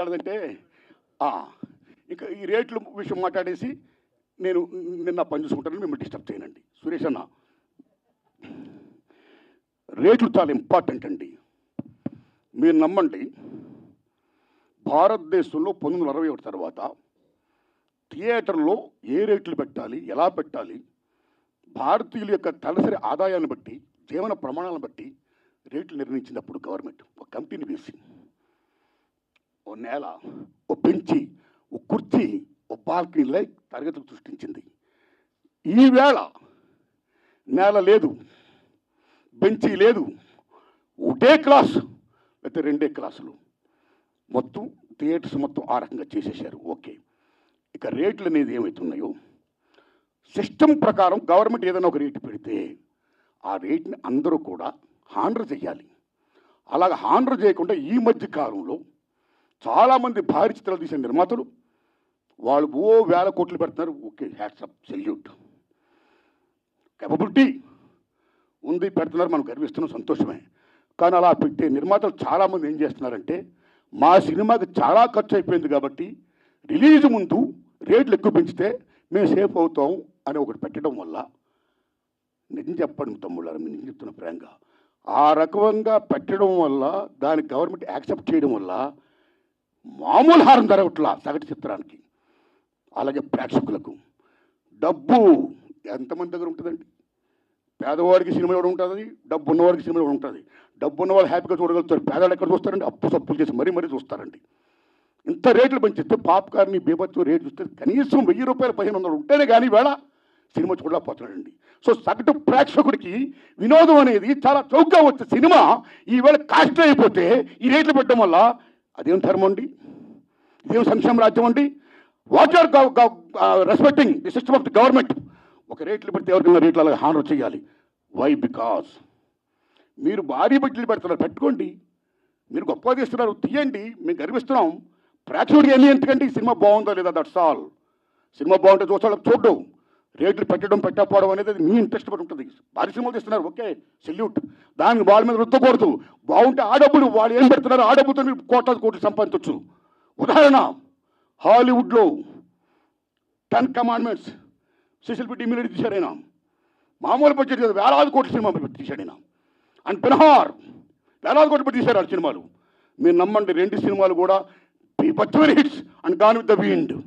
మాట్లాడదంటే ఇంకా ఈ రేట్లు విషయం మాట్లాడేసి నేను నిన్న పని చూసుకుంటాను మిమ్మల్ని డిస్టర్బ్ చేయనండి. సురేష్ అన్న రేట్లు చాలా ఇంపార్టెంట్ అండి. మీరు నమ్మండి భారతదేశంలో పంతొమ్మిది వందల అరవై ఒకటి తర్వాత థియేటర్లో ఏ రేట్లు పెట్టాలి ఎలా పెట్టాలి భారతీయుల యొక్క తలసరి ఆదాయాన్ని బట్టి జీవన ప్రమాణాలను బట్టి రేట్లు నిర్ణయించినప్పుడు గవర్నమెంట్ ఒక కమిటీని వేసి ఓ నేల ఓ బెంచి ఓ కుర్చీ ఓ బాల్కనీలై తరగతులు సృష్టించింది. ఈవేళ నేల లేదు బెంచీ లేదు ఒకటే క్లాస్ లేకపోతే రెండే క్లాసులు. మొత్తం థియేటర్స్ మొత్తం ఆ రకంగా చేసేసారు ఓకే. ఇక రేట్లు అనేది ఏమవుతున్నాయో సిస్టమ్ ప్రకారం గవర్నమెంట్ ఏదైనా ఒక రేటు పెడితే ఆ రేట్ని అందరూ కూడా హాండర్ చేయాలి. అలాగ హాండర్ చేయకుండా ఈ మధ్య కాలంలో చాలామంది భారీ చిత్రాలు తీసిన నిర్మాతలు. వాళ్ళు ఓ వేల కోట్లు పెడుతున్నారు. Okay hats off salute. కెపబిలిటీ ఉంది పెడుతున్నారు. మనం గర్విస్తున్నాం సంతోషమే. కానీ అలా పెట్టే నిర్మాతలు చాలామంది ఏం చేస్తున్నారంటే మా సినిమాకి చాలా ఖర్చు అయిపోయింది కాబట్టి రిలీజ్ ముందు రేట్లు ఎక్కువ పెంచితే మేము సేఫ్ అవుతాం అని ఒకటి పెట్టడం వల్ల నిజం చెప్పండి తమ్ముళ్ళారు మీరు నిజం చెప్తున్న ప్రేంగా ఆ రకంగా పెట్టడం వల్ల దాని గవర్నమెంట్ యాక్సెప్ట్ చేయడం వల్ల మామూలు హారం జరగట్లా సగటు చిత్రానికి. అలాగే ప్రేక్షకులకు. డబ్బు ఎంతమంది దగ్గర ఉంటుందండి? పేదవాడికి సినిమా ఇవ్వడం ఉంటుంది? డబ్బు ఉన్నవాడికి సినిమా ఇవ్వడం ఉంటుంది? డబ్బు ఉన్నవాళ్ళు హ్యాపీగా చూడగలుగుతారు పేదవాళ్ళు ఎక్కడ చూస్తారండి? అప్పు సప్పులు చేసి మరీ మరీ చూస్తారండి. ఇంత రేట్లు పెంచిస్తే పాప్కార్ని బీభత్సం రేటు చూస్తే కనీసం వెయ్యి రూపాయలు పదిహేను వందలు ఉంటేనే కానీ వేళ సినిమా చూడలేకపోతున్నాడండి. సో సగటు ప్రేక్షకుడికి వినోదం అనేది చాలా చౌకగా వచ్చే సినిమా ఈవేళ కాస్ట్ అయిపోతే ఈ రేట్లు పెట్టడం వల్ల అదేం ధర్మం అండి? ఇదేం సంక్షేమ రాజ్యం అండి? What are respecting the system of the government ఒక రేట్లు పెడితే ఎవరికైనా రేట్లు అలాగే హానర్ చేయాలి. వై బికాస్ మీరు భారీ బడ్జెట్లు పెడుతున్నారు. పెట్టుకోండి. మీరు గొప్ప తీస్తున్నారు తీయండి. మేము గర్విస్తున్నాం. ప్రేక్షకుడికి ఎన్ని ఎందుకండి సినిమా బాగుందో లేదా? దట్స్ ఆల్ సినిమా బాగుంటే చూసాడు చూడవు రేట్లు పెట్టడం పెట్టకపోవడం అనేది అది మీ ఇంట్రెస్ట్ పడి ఉంటుంది. భారీ సినిమాలు తీస్తున్నారు. Okay salute. దానికి వాళ్ళ మీద రుద్దకూడదు. బాగుంటే ఆ డబ్బులు వాళ్ళు ఏం పెడుతున్నారు? ఆ డబ్బుతో మీరు కోట్లాది కోట్లు సంపాదించవచ్చు. ఉదాహరణ హాలీవుడ్లో టెన్ కమాండ్మెంట్స్ సిసిల్ పెట్టి ఇమ్యూనిటీ తీశాడు ఆయన. మామూలు బడ్జెట్ కాదు వేలాది కోట్ల సినిమా తీశాడు ఆయన. అండ్ పెనహార్ వేలాది కోట్లు పెట్టి తీశారు ఆ సినిమాలు. మీరు నమ్మండి రెండు సినిమాలు కూడా బచ్చవరి hits. And gone with the wind.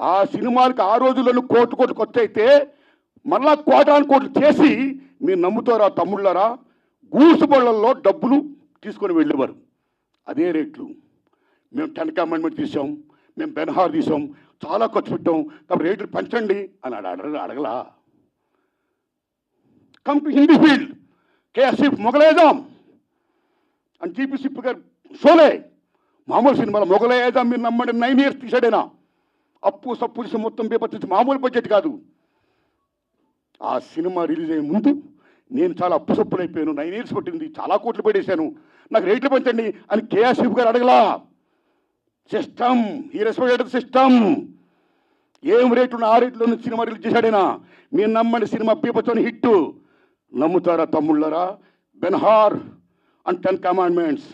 ఆ సినిమాలకు ఆ రోజుల్లో కోట్లు కోట్లు ఖర్చు అయితే మళ్ళా కోటాను కోట్లు చేసి మీరు నమ్ముతారా తమ్ముళ్ళారా? గూడ్స్ బళ్ళల్లో డబ్బులు తీసుకొని వెళ్ళేవారు. అదే రేట్లు. మేము టెన్ కమాండ్మెంట్ తీసాం మేము బెన్హార్ తీసాం చాలా ఖర్చు పెట్టాం కాబట్టి రేట్లు పెంచండి అని అడ అడగ అడగలా. కమ్ టు హిందీ ఫీల్డ్ కేఎస్ఎఫ్ మొగలేదాం. అని జీపీ సిప్ గారు షోలే. మామూలు సినిమాలో మొగలేదాం మీరు నమ్మండి. నైన్ ఇయర్స్ తీసాడేనా అప్పు సప్పు తీసి మొత్తం పేపర్ మామూలు బడ్జెట్ కాదు. ఆ సినిమా రిలీజ్ అయ్యే ముందు నేను చాలా అప్పు సప్పులు అయిపోయాను నైన్ ఇయర్స్ పట్టింది. చాలా కోట్లు పెట్టేశాను నాకు రేట్లు పెంచండి అని కేఎస్ఎఫ్ గారు అడగలా. సిస్టమ్ ఈ రెస్పెక్టెడ్ సిస్టమ్ ఏం రేటు ఉన్న ఆ రేట్లో సినిమా రిలీజ్ చేశాడేనా? మీరు నమ్మండి సినిమా పీపచ్చని హిట్. నమ్ముతారా తమ్ముళ్ళరా? Ben Hur and ten commandments.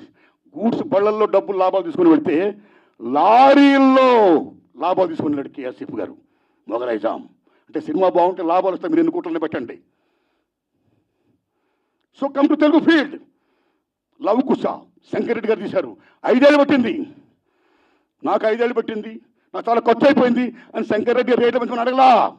Goods బళ్ళల్లో డబ్బులు లాభాలు తీసుకుని వెళ్తే లారీల్లో లాభాలు తీసుకున్నాడు కేఆర్సీఫ్ గారు మొగలైజాం అంటే సినిమా బాగుంటే లాభాలు వస్తే మీరు ఎన్ని కోట్లని పెట్టండి? So come to Telugu field Lav Kusha Shankar Reddy garu తీశారు. ఐదేళ్ళు పట్టింది. నాకు ఐదేళ్ళు పట్టింది. నాకు చాలా ఖర్చు అయిపోయింది. అని శంకర్ రెడ్డి రేట్లు పెంచుకుని అడగలా.